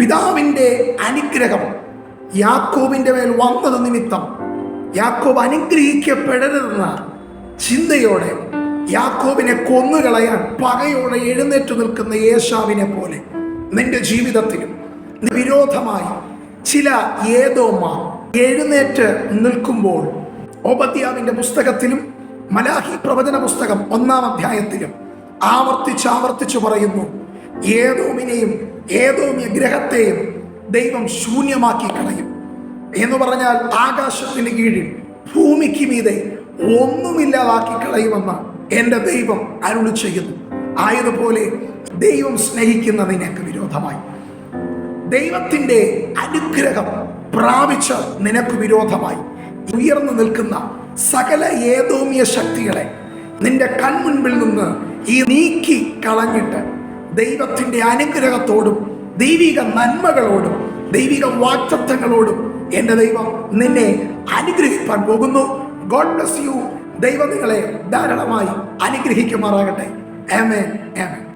പിതാവിന്റെ അനുഗ്രഹം യാക്കോബിന്റെ മേൽ വന്നത് നിമിത്തം. യാക്കോബ് അനുഗ്രഹിക്കപ്പെടരുതെന്ന ചിന്തയോടെ യാക്കോബിനെ കൊന്നുകളയാൻ പകയോടെ എഴുന്നേറ്റു നിൽക്കുന്ന യേശാവിനെ പോലെ നിന്റെ ജീവിതത്തിലും വിരോധമായി ചില ഏതോമാർ എഴുന്നേറ്റ് നിൽക്കുമ്പോൾ ഓപത്യാവിന്റെ പുസ്തകത്തിലും മലാഹി പ്രവചന പുസ്തകം ഒന്നാം അധ്യായത്തിലും ആവർത്തിച്ച് ആവർത്തിച്ച് പറയുന്നു ഏതോമിനെയും ഏതോമ്യ ഗ്രഹത്തെയും ദൈവം ശൂന്യമാക്കി കളയും. എന്ന് പറഞ്ഞാൽ ആകാശത്തിന് കീഴിൽ ഭൂമിക്ക് മീതെ ഒന്നുമില്ലാതാക്കി കളയുമെന്ന് എന്റെ ദൈവം അരുളി ചെയ്യുന്നു. ആയതുപോലെ ദൈവം സ്നേഹിക്കുന്ന നിനക്ക് വിരോധമായി. ദൈവത്തിന്റെ അനുഗ്രഹം പ്രാപിച്ച നിനക്ക് വിരോധമായി. ഉയർന്നു നിൽക്കുന്ന സകല ഏതോമിയ ശക്തികളെ നിന്റെ കൺമുൻപിൽ നിന്ന് ഈ നീക്കി കളഞ്ഞിട്ട് ദൈവത്തിന്റെ അനുഗ്രഹത്തോടും ദൈവിക നന്മകളോടും ദൈവിക വാക്തത്വങ്ങളോടും എന്റെ ദൈവം നിന്നെ അനുഗ്രഹിക്കാൻ പോകുന്നു. ഗോഡ് ബ്ലസ് യു ദൈവം നിങ്ങളെ ധാരാളമായി അനുഗ്രഹിക്കുമാറാകട്ടെ. ആമേൻ ആമേൻ